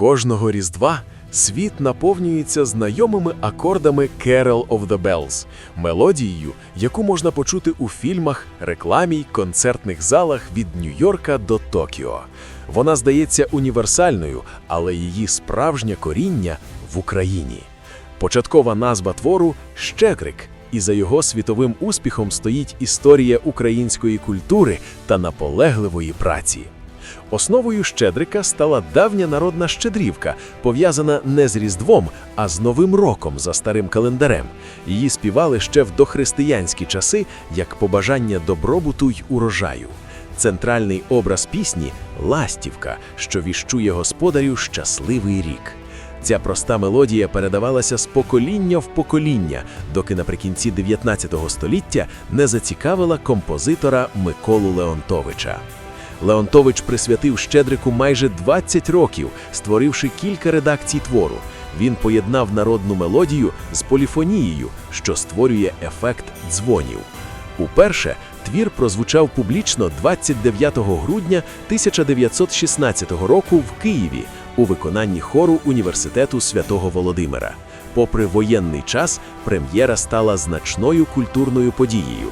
Кожного Різдва світ наповнюється знайомими акордами Carol of the Bells, мелодією, яку можна почути у фільмах, рекламі й концертних залах від Нью-Йорка до Токіо. Вона здається універсальною, але її справжнє коріння в Україні. Початкова назва твору Щедрик, і за його світовим успіхом стоїть історія української культури та наполегливої праці. Основою Щедрика стала давня народна щедрівка, пов'язана не з Різдвом, а з Новим роком за старим календарем. Її співали ще в дохристиянські часи як побажання добробуту й урожаю. Центральний образ пісні ластівка, що віщує господарю щасливий рік. Ця проста мелодія передавалася з покоління в покоління, доки наприкінці 19 століття не зацікавила композитора Миколу Леонтовича. Леонтович присвятив Щедрику майже 20 років, створивши кілька редакцій твору. Він поєднав народну мелодію з поліфонією, що створює ефект дзвонів. Уперше твір прозвучав публічно 29 грудня 1916 року в Києві у виконанні хору університету святого Володимира. Попри воєнний час, прем'єра стала значною культурною подією.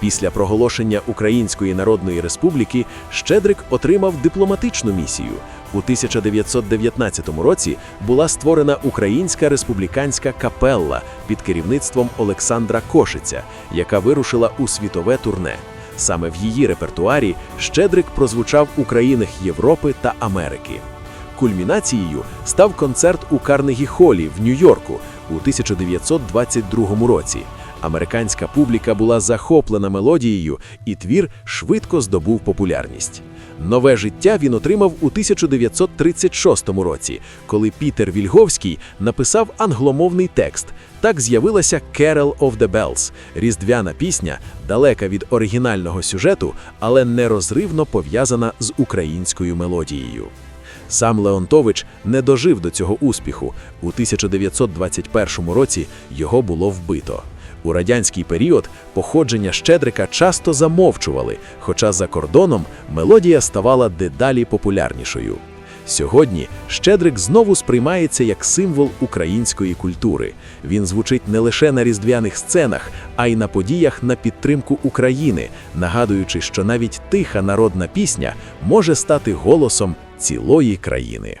Після проголошення Української Народної Республіки Щедрик отримав дипломатичну місію. У 1919 році була створена Українська республіканська капелла під керівництвом Олександра Кошиця, яка вирушила у світове турне. Саме в її репертуарі Щедрик прозвучав у країнах Європи та Америки. Кульмінацією став концерт у Карнегі-Холі в Нью-Йорку у 1922 році. Американська публіка була захоплена мелодією, і твір швидко здобув популярність. Нове життя він отримав у 1936 році, коли Пітер Вільговський написав англомовний текст. Так з'явилася «Carol of the Bells» – різдвяна пісня, далека від оригінального сюжету, але нерозривно пов'язана з українською мелодією. Сам Леонтович не дожив до цього успіху. У 1921 році його було вбито. У радянський період походження Щедрика часто замовчували, хоча за кордоном мелодія ставала дедалі популярнішою. Сьогодні Щедрик знову сприймається як символ української культури. Він звучить не лише на різдвяних сценах, а й на подіях на підтримку України, нагадуючи, що навіть тиха народна пісня може стати голосом цілої країни.